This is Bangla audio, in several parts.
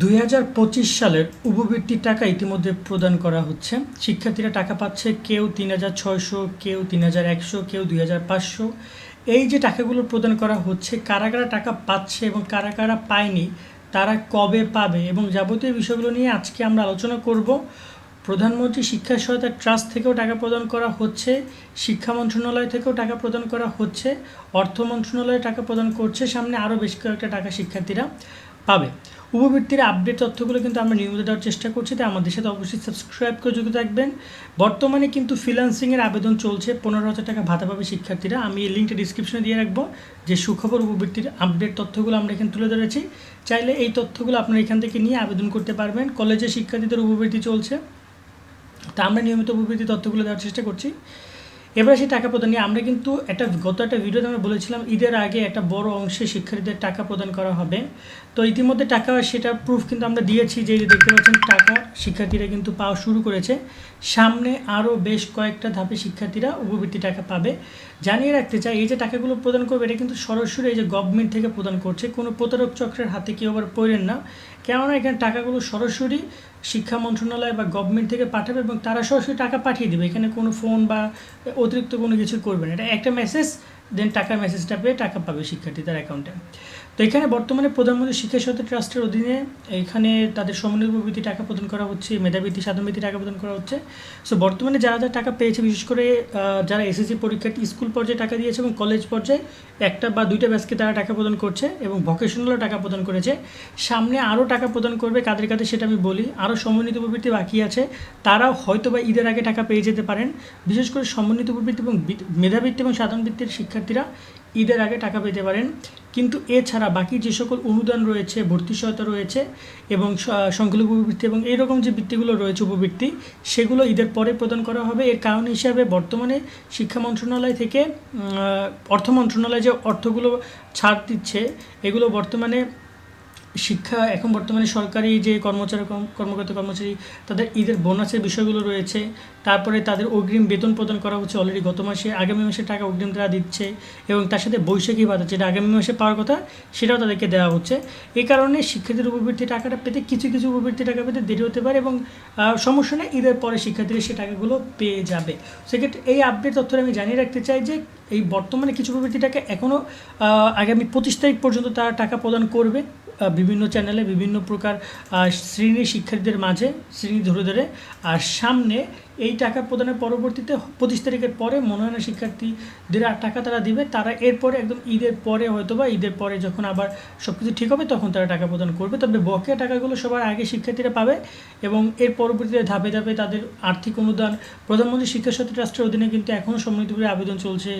দুই হাজার পঁচিশ সালের উপবৃত্তির টাকা ইতিমধ্যে প্রদান করা হচ্ছে। শিক্ষার্থীরা টাকা পাচ্ছে কেউ তিন হাজার ছয়শো, কেউ তিন হাজার একশো, কেউ দুই হাজার পাঁচশো। এই যে টাকাগুলো প্রদান করা হচ্ছে, কারা কারা টাকা পাচ্ছে এবং কারা কারা পায়নি, তারা কবে পাবে এবং যাবতীয় বিষয়গুলো নিয়ে আজকে আমরা আলোচনা করব। প্রধানমন্ত্রী শিক্ষা সহায়তা ট্রাস্ট থেকেও টাকা প্রদান করা হচ্ছে, শিক্ষা মন্ত্রণালয় থেকেও টাকা প্রদান করা হচ্ছে, অর্থ মন্ত্রণালয় টাকা প্রদান করছে, সামনে আরও বেশ কয়েকটা টাকা শিক্ষার্থীরা। পাবে উপবৃত্তির আপডেট তথ্যগুলো কিন্তু আমরা নিয়মিত দেওয়ার চেষ্টা করছি, তাই আমাদের সাথে অবশ্যই সাবস্ক্রাইব করে যুক্ত থাকবেন। বর্তমানে কিন্তু ফ্রিলান্সিংয়ের আবেদন চলছে, পনেরো হাজার টাকা ভাতা পাবে শিক্ষার্থীরা। আমি এই লিঙ্কটা ডিসক্রিপশনে দিয়ে রাখব, যে সুখবর উপবৃত্তির আপডেট তথ্যগুলো আমরা এখানে তুলে ধরেছি। চাইলে এই তথ্যগুলো আপনারা এখান থেকে নিয়ে আবেদন করতে পারবেন। কলেজে শিক্ষার্থীদের উপবৃত্তি চলছে, তা আমরা নিয়মিত উপবৃত্তি তথ্যগুলো দেওয়ার চেষ্টা করছি। এবার সেই টাকা প্রদান নিয়ে আমরা কিন্তু একটা, গত একটা ভিডিওতে আমরা বলেছিলাম, ঈদের আগে একটা বড় অংশে শিক্ষার্থীদের টাকা প্রদান করা হবে। তো ইতিমধ্যে টাকা, সেটা প্রুফ কিন্তু আমরা দিয়েছি যে দেখতে পাচ্ছেন, টাকা শিক্ষার্থীরা কিন্তু পাওয়া শুরু করেছে। সামনে আরও বেশ কয়েকটা ধাপে শিক্ষার্থীরা উপবৃত্তি টাকা পাবে। জানিয়ে রাখতে চাই, এই যে টাকাগুলো প্রদান করবে, এটা কিন্তু সরাসরি এই যে গভর্নমেন্ট থেকে প্রদান করছে। কোনো প্রতারক চক্রের হাতে কেউ আবার পড়েন না। কেননা এখানে টাকাগুলো সরাসরি শিক্ষা মন্ত্রণালয় বা গভর্নমেন্ট থেকে পাঠাবে এবং তারা সরাসরি টাকা পাঠিয়ে দেবে। এখানে কোনো ফোন বা অতিরিক্ত কোনো কিছু করবে না। এটা একটা মেসেজ দেন টাকার মেসেজটা পেয়ে টাকা পাবে শিক্ষার্থী তার অ্যাকাউন্টে তো এখানে বর্তমানে প্রধানমন্ত্রী শিক্ষা সহায়তা ট্রাস্টের অধীনে এখানে তাদের সমন্বয় প্রবৃত্তি টাকা প্রদান করা হচ্ছে, মেধাবৃত্তি, সাধনবৃত্তি টাকা প্রদান করা হচ্ছে। সো বর্তমানে যারা যারা টাকা পেয়েছে, বিশেষ করে যারা এসএসসি পরীক্ষার্থী স্কুল পর্যায়ে টাকা দিয়েছে এবং কলেজ পর্যায়ে, একটা বা দুইটা ব্যাচকে তারা টাকা প্রদান করছে এবং ভকেশনালও টাকা প্রদান করেছে। সামনে আরও টাকা প্রদান করবে, কাদের কাদের সেটা আমি বলি। আরও সমন্বিত প্রবৃত্তি বাকি আছে। তারাও হয়তো বা ঈদের আগে টাকা পেয়ে যেতে পারেন। বিশেষ করে সমন্বিত প্রবৃত্তি এবং মেধাবৃত্তি এবং সাধারণবৃত্তির শিক্ষার্থীরা ঈদের আগে টাকা পেতে পারেন। কিন্তু এছাড়া বাকি যে সকল অনুদান রয়েছে, ভর্তি সহায়তা রয়েছে এবং সংখ্যালঘু উপবৃত্তি এবং এইরকম যে বৃত্তিগুলো রয়েছে উপবৃত্তি, সেগুলো ঈদের পরে প্রদান করা হবে। এর কারণ হিসাবে বর্তমানে শিক্ষা মন্ত্রণালয় থেকে অর্থ মন্ত্রণালয় যে অর্থগুলো ছাড় দিচ্ছে, এগুলো বর্তমানে শিক্ষা এখন বর্তমানে সরকারি যে কর্মচারী, কর্মকর্তা, কর্মচারী, তাদের ঈদের বোনাসের বিষয়গুলো রয়েছে। তারপরে তাদের অগ্রিম বেতন প্রদান করা হচ্ছে অলরেডি গত মাসে। আগামী মাসে টাকা অগ্রিম তারা দিচ্ছে এবং তার সাথে বৈশাখী ভাতা, যেটা আগামী মাসে পাওয়ার কথা, সেটাও তাদেরকে দেওয়া হচ্ছে। এই কারণে শিক্ষার্থীর উপবৃত্তি টাকাটা পেতে কিছু কিছু উপবৃত্তি টাকা পেতে দেরি হতে পারে এবং সমস্যা নেই, ঈদের পরে শিক্ষার্থীরা সে টাকাগুলো পেয়ে যাবে। সেক্ষেত্রে এই আপডেট তথ্যটা আমি জানিয়ে রাখতে চাই যে, এই বর্তমানে কিছু উপবৃত্তি টাকা এখনও আগামী পঁচিশ তারিখ পর্যন্ত তারা টাকা প্রদান করবে। বিভিন্ন চ্যানেলে বিভিন্ন প্রকার শ্রেণির শিক্ষার্থীদের মাঝে শ্রেণি ধরে ধরে আর সামনে এই টাকা প্রদানের পরবর্তীতে পঁচিশ তারিখের পরে মনোনয়নের শিক্ষার্থীদের আর টাকা তারা দিবে, তারা এরপরে একদম ঈদের পরে হয়তো বা ঈদের পরে যখন আবার সব কিছু ঠিক হবে তখন তারা টাকা প্রদান করবে। তবে বকেয়া টাকাগুলো সবার আগে শিক্ষার্থীরা পাবে এবং এর পরবর্তীতে ধাপে ধাপে তাদের আর্থিক অনুদান, প্রধানমন্ত্রী শিক্ষা সত্য ট্রাস্টের অধীনে কিন্তু এখনও সম্মিলিতভাবে আবেদন চলছে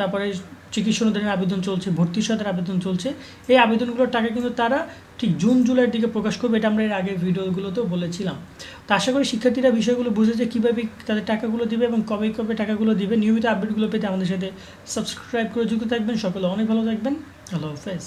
তারপরে চিকিৎসা অনুদানের আবেদন চলছে, ভর্তি সহায়তার আবেদন চলছে। এই আবেদনগুলোর টাকা কিন্তু তারা ঠিক জুন, জুলাইয়ের দিকে প্রকাশ করবে, এটা আমরা এর আগের ভিডিওগুলোতেও বলেছিলাম। তো আশা করি শিক্ষার্থীরা বিষয়গুলো বুঝেছে, কীভাবে তাদের টাকাগুলো দিবে এবং কবে কবে টাকাগুলো দিবে। নিয়মিত আপডেটগুলো পেতে আমাদের সাথে সাবস্ক্রাইব করে যুক্ত থাকবেন। সকলে অনেক ভালো থাকবেন। আল্লাহ হাফেজ।